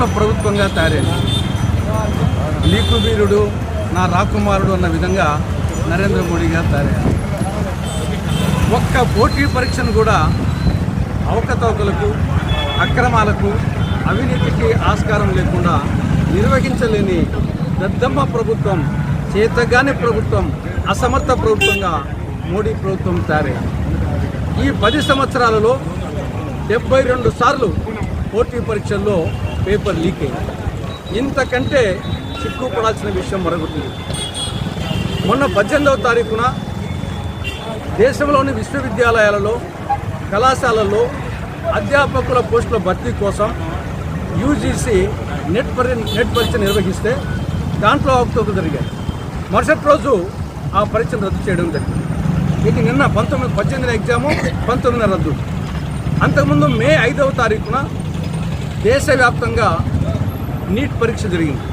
లీకుల ప్రభుత్వంగా తయారైంది. నీకు వీరుడు నా రాకుమారుడు అన్న విధంగా నరేంద్ర మోడీ గారు తయారయ్యారు. ఒక్క పోటీ పరీక్షను కూడా అవకతవకలకు అక్రమాలకు అవినీతికి ఆస్కారం లేకుండా నిర్వహించలేని దద్దమ్మ ప్రభుత్వం చేతగాని ప్రభుత్వం అసమర్థ ప్రభుత్వంగా మోడీ ప్రభుత్వం తయారయ్యారు ఈ పది సంవత్సరాలలో డెబ్బై రెండు సార్లు పోటీ పరీక్షల్లో పేపర్ లీక్ అయింది. ఇంతకంటే చిక్కుపడాల్సిన విషయం మరొకటి. మొన్న పద్దెనిమిదవ తారీఖున దేశంలోని విశ్వవిద్యాలయాలలో కళాశాలల్లో అధ్యాపకుల పోస్టుల భర్తీ కోసం యూజీసీ నెట్ పరి నెట్ పరీక్ష నిర్వహిస్తే దాంట్లో అవకతవకలు జరిగాయి. మరుసటి రోజు ఆ పరీక్షను రద్దు చేయడం జరిగింది. ఇది నిన్న పంతొమ్మిది పద్దెనిమిది ఎగ్జాము పంతొమ్మిది రద్దు. అంతకుముందు మే ఐదవ తారీఖున దేశవ్యాప్తంగా నీట్ పరీక్ష జరిగింది.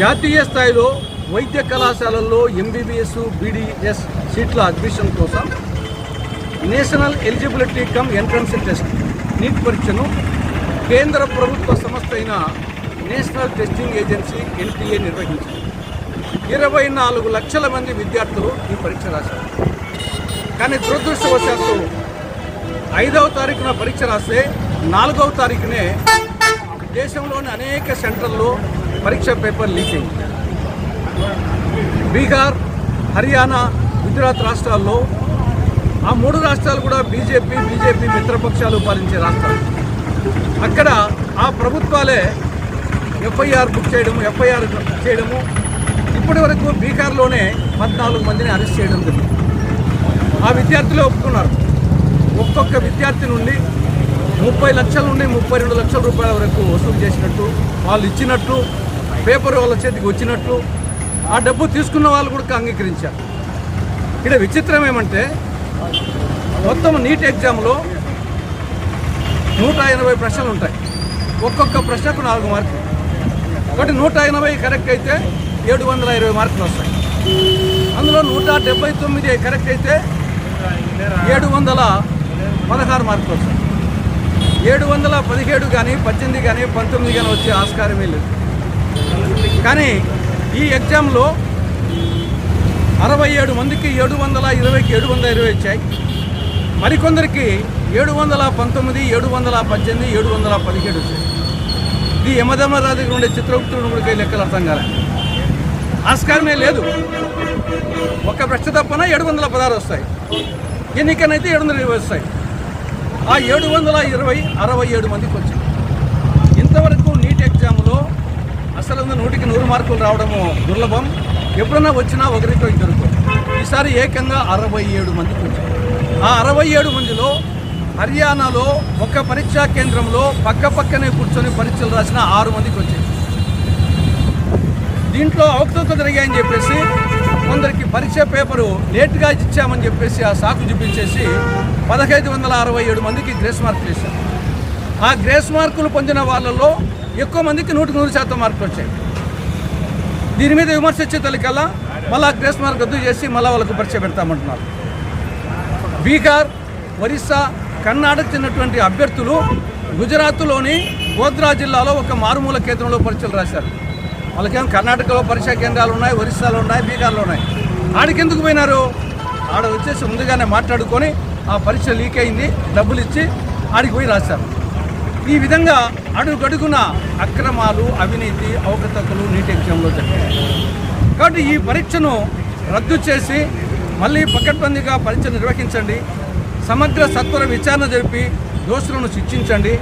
జాతీయ స్థాయిలో వైద్య కళాశాలల్లో ఎంబీబీఎస్ బీడీఎస్ సీట్ల అడ్మిషన్ కోసం national eligibility cum entrance test NEET పరీక్షను కేంద్ర ప్రభుత్వ సంస్థ అయిన నేషనల్ టెస్టింగ్ ఏజెన్సీ ఎన్టీఏ నిర్వహించింది. ఇరవై నాలుగు లక్షల మంది విద్యార్థులు ఈ పరీక్ష రాశారు. కానీ దురదృష్టవశాత్తు ఐదవ తారీఖున పరీక్ష రాస్తే నాలుగవ తారీఖునే దేశంలోని అనేక సెంటర్లో పరీక్ష పేపర్ లీక్ అయింది. బీహార్ హర్యానా గుజరాత్ రాష్ట్రాల్లో ఆ మూడు రాష్ట్రాలు కూడా బీజేపీ బీజేపీ మిత్రపక్షాలు పాలించే రాష్ట్రాలు. అక్కడ ఆ ప్రభుత్వాలే ఎఫ్ఐఆర్ బుక్ చేయడము ఎఫ్ఐఆర్ చేయడము ఇప్పటి వరకు బీహార్లోనే పద్నాలుగు మందిని అరెస్ట్ చేయడం జరిగింది. ఆ విద్యార్థులే ఒప్పుకున్నారు. ఒక్కొక్క విద్యార్థి నుండి ముప్పై లక్షల నుండి ముప్పై రెండు లక్షల రూపాయల వరకు వసూలు చేసినట్టు వాళ్ళు ఇచ్చినట్టు పేపర్ వాళ్ళ చేతికి వచ్చినట్టు ఆ డబ్బు తీసుకున్న వాళ్ళు కూడా అంగీకరించారు. ఇక్కడ విచిత్రం ఏమంటే మొత్తం నీట్ ఎగ్జామ్లో నూట ఎనభై ప్రశ్నలు ఉంటాయి. ఒక్కొక్క ప్రశ్నకు నాలుగు మార్కులు. ఒకటి నూట ఎనభై కరెక్ట్ అయితే ఏడు వందల ఇరవై మార్కులు వస్తాయి. అందులో నూట డెబ్బై తొమ్మిది కరెక్ట్ అయితే ఏడు వందల పదహారు మార్కులు వస్తాయి. ఏడు వందల పదిహేడు కానీ పద్దెనిమిది కానీ పంతొమ్మిది కానీ వచ్చే ఆస్కారమే లేదు. కానీ ఈ ఎగ్జామ్లో అరవై ఏడు మందికి ఏడు వందల ఇరవైకి ఏడు వందల ఇరవై వచ్చాయి. మరికొందరికి ఏడు వందల పంతొమ్మిది ఏడు వందల పద్దెనిమిది ఏడు వందల పదిహేడు వచ్చాయి. ఇది యమధర్మరాజు దగ్గర ఉండే చిత్రగుప్తుడు కూడా లెక్కలు అర్థం కాలే. ఆస్కారమే లేదు. ఒక ప్రశ్న తప్పన ఏడు వందల పదహారు వస్తాయి. ఎన్నికనైతే ఏడు వందల ఇరవై వస్తాయి. ఆ ఏడు వందల ఇరవై అరవై ఏడు మందికి వచ్చింది. ఇంతవరకు నీట్ ఎగ్జామ్లో అసలు నూటికి నూరు మార్కులు రావడము దుర్లభం. ఎప్పుడన్నా వచ్చినా ఒకరితో ఇద్దరితో ఈసారి ఏకంగా అరవై ఏడు మందికి వచ్చింది. ఆ అరవై ఏడు మందిలో హర్యానాలో ఒక పరీక్షా కేంద్రంలో పక్క పక్కనే కూర్చొని పరీక్షలు రాసిన ఆరు మందికి వచ్చాయి దీంట్లో అవకతవకలు జరిగాయని చెప్పేసి కొందరికి పరీక్ష పేపరు లేట్గా ఇచ్చామని చెప్పేసి ఆ సాకు చూపించేసి పదహైదు వందల అరవై ఏడు మందికి గ్రేస్ మార్కులు ఇచ్చారు ఆ గ్రేస్ మార్కులు పొందిన వాళ్ళలో ఎక్కువ మందికి నూటికి నూరు శాతం మార్కులు వచ్చాయి. దీని మీద విమర్శ వచ్చే తల్లికల్లా మళ్ళా గ్రేస్ మార్క్ రద్దు చేసి మళ్ళీ వాళ్ళకు పరీక్ష పెడతామంటున్నారు. బీహార్ ఒరిస్సా కర్ణాటక చెందినటువంటి అభ్యర్థులు గుజరాత్లోని గోద్రా జిల్లాలో ఒక మారుమూల కేంద్రంలో పరీక్షలు రాశారు. వాళ్ళకేం కర్ణాటకలో పరీక్షా కేంద్రాలు ఉన్నాయి ఒరిస్సాలో ఉన్నాయి బీహార్లో ఉన్నాయి. ఆడికెందుకు పోయినారు? ఆడ వచ్చేసి ముందుగానే మాట్లాడుకొని ఆ పరీక్ష లీక్ అయింది డబ్బులు ఇచ్చి ఆడికి పోయి రాశారు. ఈ విధంగా అడుగడుగున అక్రమాలు అవినీతి అవకతవకలు నీటి ఎగ్జామ్లో జరిగాయి. కాబట్టి ఈ పరీక్షను రద్దు చేసి మళ్ళీ పకడ్బందీగా పరీక్ష నిర్వహించండి. సమగ్ర సత్వర విచారణ జరిపి దోషులను శిక్షించండి.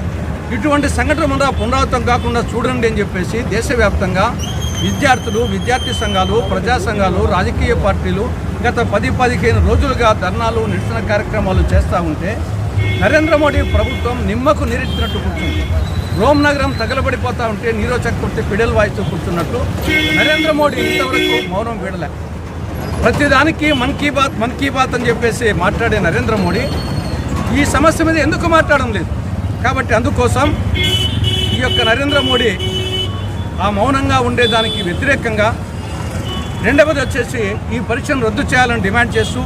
ఇటువంటి సంఘటన మన పునరావృతం కాకుండా చూడండి అని చెప్పేసి దేశవ్యాప్తంగా విద్యార్థులు విద్యార్థి సంఘాలు ప్రజా సంఘాలు రాజకీయ పార్టీలు గత పది పదిహేను రోజులుగా ధర్నాలు నిరసన కార్యక్రమాలు చేస్తూ ఉంటే నరేంద్ర మోడీ ప్రభుత్వం నిమ్మకు నీరెత్తినట్టు కూర్చుంది. రోమ్ నగరం తగలబడిపోతా ఉంటే నీరో చక్రవర్తి పిడల్ వాయిస్తూ కూర్చున్నట్టు నరేంద్ర మోడీ ఇంతవరకు మౌనం వీడలే. ప్రతిదానికి మన్ కీ బాత్ మన్ కీ బాత్ అని చెప్పేసి మాట్లాడే నరేంద్ర మోడీ ఈ సమస్య మీద ఎందుకు మాట్లాడడం లేదు? కాబట్టి అందుకోసం ఈ యొక్క నరేంద్ర మోడీ ఆ మౌనంగా ఉండేదానికి వ్యతిరేకంగా రెండవది వచ్చేసి ఈ పరీక్షను రద్దు చేయాలని డిమాండ్ చేస్తూ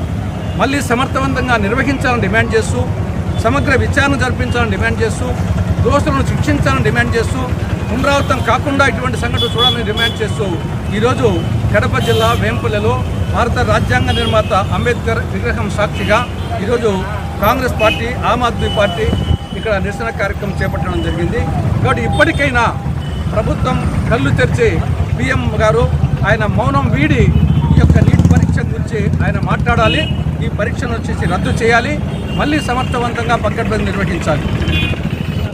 మళ్ళీ సమర్థవంతంగా నిర్వహించాలని డిమాండ్ చేస్తూ సమగ్ర విచారణ జరిపించాలని డిమాండ్ చేస్తూ దోషులను శిక్షించాలని డిమాండ్ చేస్తూ పునరావృతం కాకుండా ఇటువంటి సంఘటన చూడాలని డిమాండ్ చేస్తూ ఈరోజు కడప జిల్లా వేంపల్లెలో భారత రాజ్యాంగ నిర్మాత అంబేద్కర్ విగ్రహం సాక్షిగా ఈరోజు కాంగ్రెస్ పార్టీ ఆమ్ ఆద్మీ పార్టీ ఇక్కడ నిరసన కార్యక్రమం చేపట్టడం జరిగింది. కాబట్టి ఇప్పటికైనా ప్రభుత్వం కళ్ళు తెరిచి పిఎం గారు ఆయన మౌనం వీడి ఈ యొక్క నీట్ పరీక్ష గురించి ఆయన మాట్లాడాలి. ఈ పరీక్షను వచ్చేసి రద్దు చేయాలి. మళ్ళీ సమర్థవంతంగా పక్కన నిర్వహించాలి.